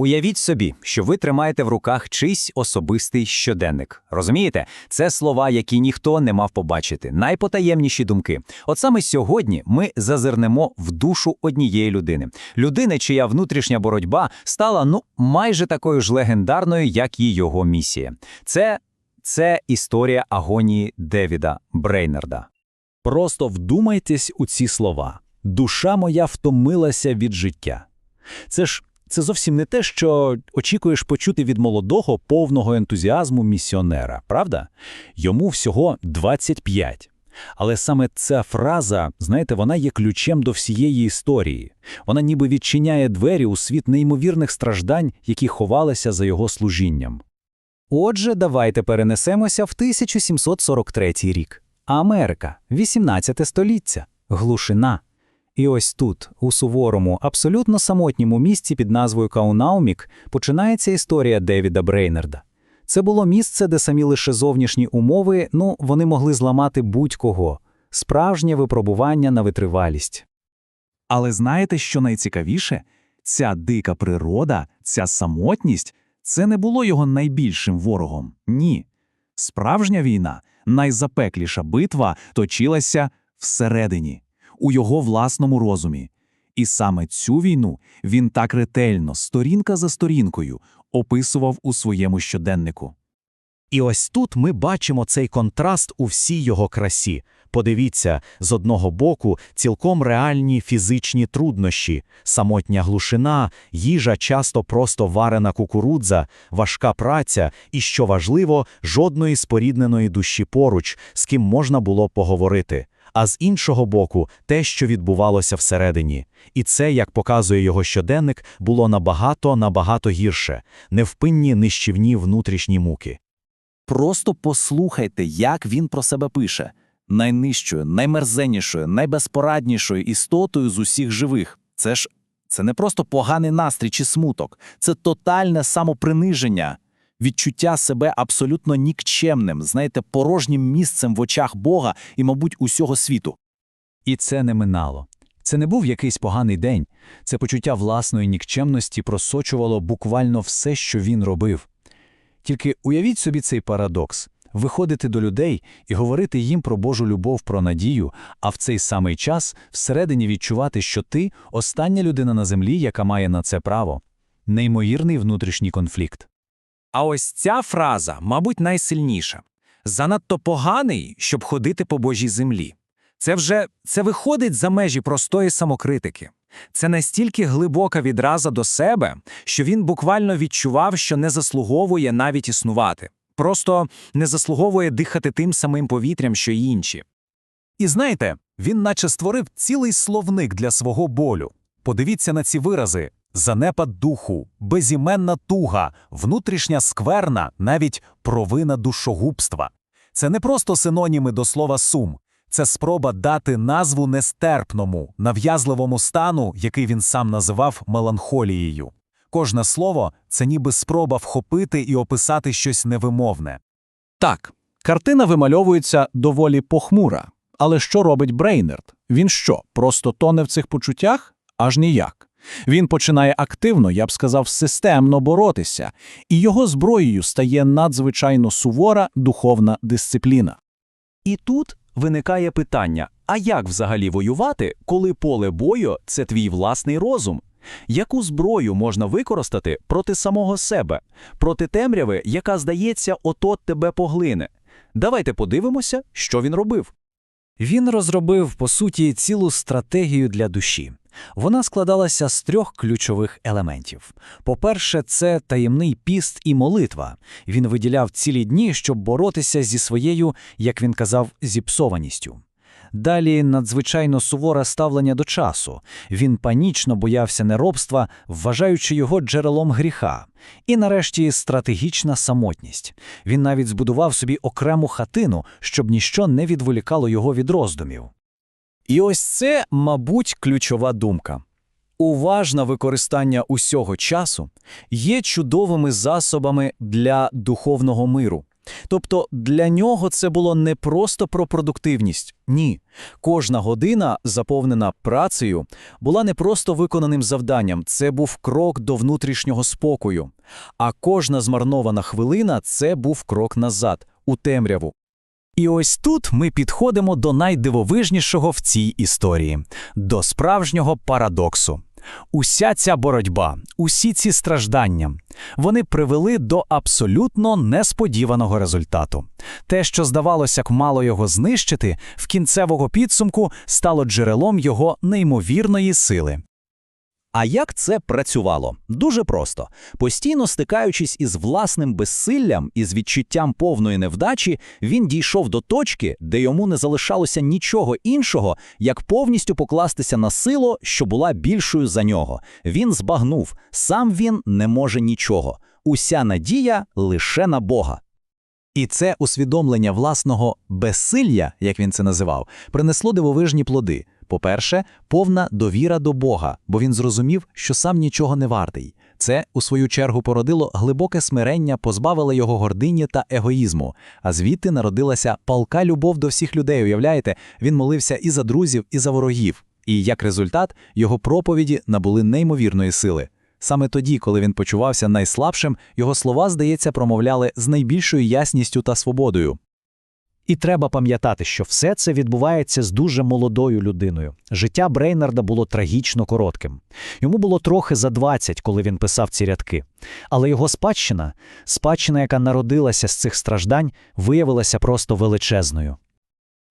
Уявіть собі, що ви тримаєте в руках чийсь особистий щоденник. Розумієте? Це слова, які ніхто не мав побачити, найпотаємніші думки. От саме сьогодні ми зазирнемо в душу однієї людини. Людини, чия внутрішня боротьба стала ну майже такою ж легендарною, як і його місія. Це, це історія агонії Девіда Брейнарда. Просто вдумайтесь у ці слова. Душа моя втомилася від життя. Це ж це зовсім не те, що очікуєш почути від молодого, повного ентузіазму місіонера, правда? Йому всього 25. Але саме ця фраза, знаєте, вона є ключем до всієї історії. Вона ніби відчиняє двері у світ неймовірних страждань, які ховалися за його служінням. Отже, давайте перенесемося в 1743 рік. Америка, 18 століття, глушина. І ось тут, у суворому, абсолютно самотньому місці під назвою Каунаумік, починається історія Девіда Брейнарда. Це було місце, де самі лише зовнішні умови, ну, вони могли зламати будь-кого. Справжнє випробування на витривалість. Але знаєте, що найцікавіше? Ця дика природа, ця самотність це не було його найбільшим ворогом. Ні. Справжня війна, найзапекліша битва точилася всередині, у його власному розумі. І саме цю війну він так ретельно, сторінка за сторінкою, описував у своєму щоденнику. І ось тут ми бачимо цей контраст у всій його красі. Подивіться, з одного боку, цілком реальні фізичні труднощі, самотня глушина, їжа часто просто варена кукурудза, важка праця і, що важливо, жодної спорідненої душі поруч, з ким можна було поговорити. А з іншого боку, те, що відбувалося всередині. І це, як показує його щоденник, було набагато набагато гірше, невпинні нищівні внутрішні муки. Просто послухайте, як він про себе пише найнижчою, наймерзеннішою, найбезпораднішою істотою з усіх живих. Це ж це не просто поганий настрій чи смуток, це тотальне самоприниження, відчуття себе абсолютно нікчемним, знаєте, порожнім місцем в очах Бога і, мабуть, усього світу. І це не минало. Це не був якийсь поганий день. Це почуття власної нікчемності просочувало буквально все, що він робив. Тільки уявіть собі цей парадокс виходити до людей і говорити їм про Божу любов, про надію, а в цей самий час всередині відчувати, що ти остання людина на землі, яка має на це право. Неймовірний внутрішній конфлікт. А ось ця фраза, мабуть, найсильніша. Занадто поганий, щоб ходити по Божій землі. Це вже це виходить за межі простої самокритики. Це настільки глибока відраза до себе, що він буквально відчував, що не заслуговує навіть існувати, просто не заслуговує дихати тим самим повітрям, що й інші. І знаєте, він наче створив цілий словник для свого болю. Подивіться на ці вирази: занепад духу, безіменна туга, внутрішня скверна, навіть провина душогубства. Це не просто синоніми до слова сум, це спроба дати назву нестерпному, нав'язливому стану, який він сам називав меланхолією. Кожне слово це ніби спроба вхопити і описати щось невимовне. Так, картина вимальовується доволі похмура. Але що робить Брейнерд? Він що, просто тоне в цих почуттях? Аж ніяк. Він починає активно, я б сказав, системно боротися, і його зброєю стає надзвичайно сувора духовна дисципліна. І тут виникає питання: а як взагалі воювати, коли поле бою це твій власний розум? Яку зброю можна використати проти самого себе, проти темряви, яка, здається, ото тебе поглине? Давайте подивимося, що він робив. Він розробив, по суті, цілу стратегію для душі. Вона складалася з трьох ключових елементів. По-перше, це таємний піст і молитва. Він виділяв цілі дні, щоб боротися зі своєю, як він казав, зіпсованістю. Далі надзвичайно суворе ставлення до часу. Він панічно боявся неробства, вважаючи його джерелом гріха. І нарешті стратегічна самотність. Він навіть збудував собі окрему хатину, щоб ніщо не відволікало його від роздумів. І ось це, мабуть, ключова думка. Уважне використання усього часу є чудовими засобами для духовного миру. Тобто для нього це було не просто про продуктивність. Ні. Кожна година, заповнена працею, була не просто виконаним завданням, це був крок до внутрішнього спокою. А кожна змарнована хвилина це був крок назад, у темряву. І ось тут ми підходимо до найдивовижнішого в цій історії до справжнього парадоксу. Уся ця боротьба, усі ці страждання, вони привели до абсолютно несподіваного результату. Те, що здавалося б мало його знищити, в кінцевого підсумку стало джерелом його неймовірної сили. А як це працювало? Дуже просто. Постійно стикаючись із власним безсиллям і з відчуттям повної невдачі, він дійшов до точки, де йому не залишалося нічого іншого, як повністю покластися на силу, що була більшою за нього. Він збагнув, сам він не може нічого. Уся надія лише на Бога. І це усвідомлення власного безсилля, як він це називав, принесло дивовижні плоди. По-перше, повна довіра до Бога, бо він зрозумів, що сам нічого не вартий. Це, у свою чергу, породило глибоке смирення, позбавило його гордині та егоїзму. А звідти народилася палка любов до всіх людей. Уявляєте, він молився і за друзів, і за ворогів. І як результат, його проповіді набули неймовірної сили. Саме тоді, коли він почувався найслабшим, його слова, здається, промовляли з найбільшою ясністю та свободою. І треба пам'ятати, що все це відбувається з дуже молодою людиною. Життя Брейнарда було трагічно коротким. Йому було трохи за 20, коли він писав ці рядки. Але його спадщина, спадщина, яка народилася з цих страждань, виявилася просто величезною.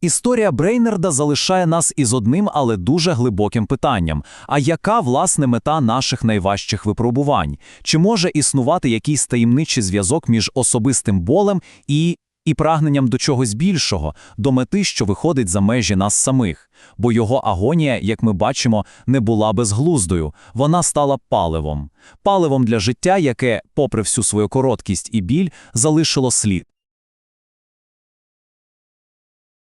Історія Брейнерда залишає нас із одним, але дуже глибоким питанням: а яка власне мета наших найважчих випробувань? Чи може існувати якийсь таємничий зв'язок між особистим болем і, і прагненням до чогось більшого, до мети, що виходить за межі нас самих? Бо його агонія, як ми бачимо, не була безглуздою, вона стала паливом, паливом для життя, яке, попри всю свою короткість і біль, залишило слід.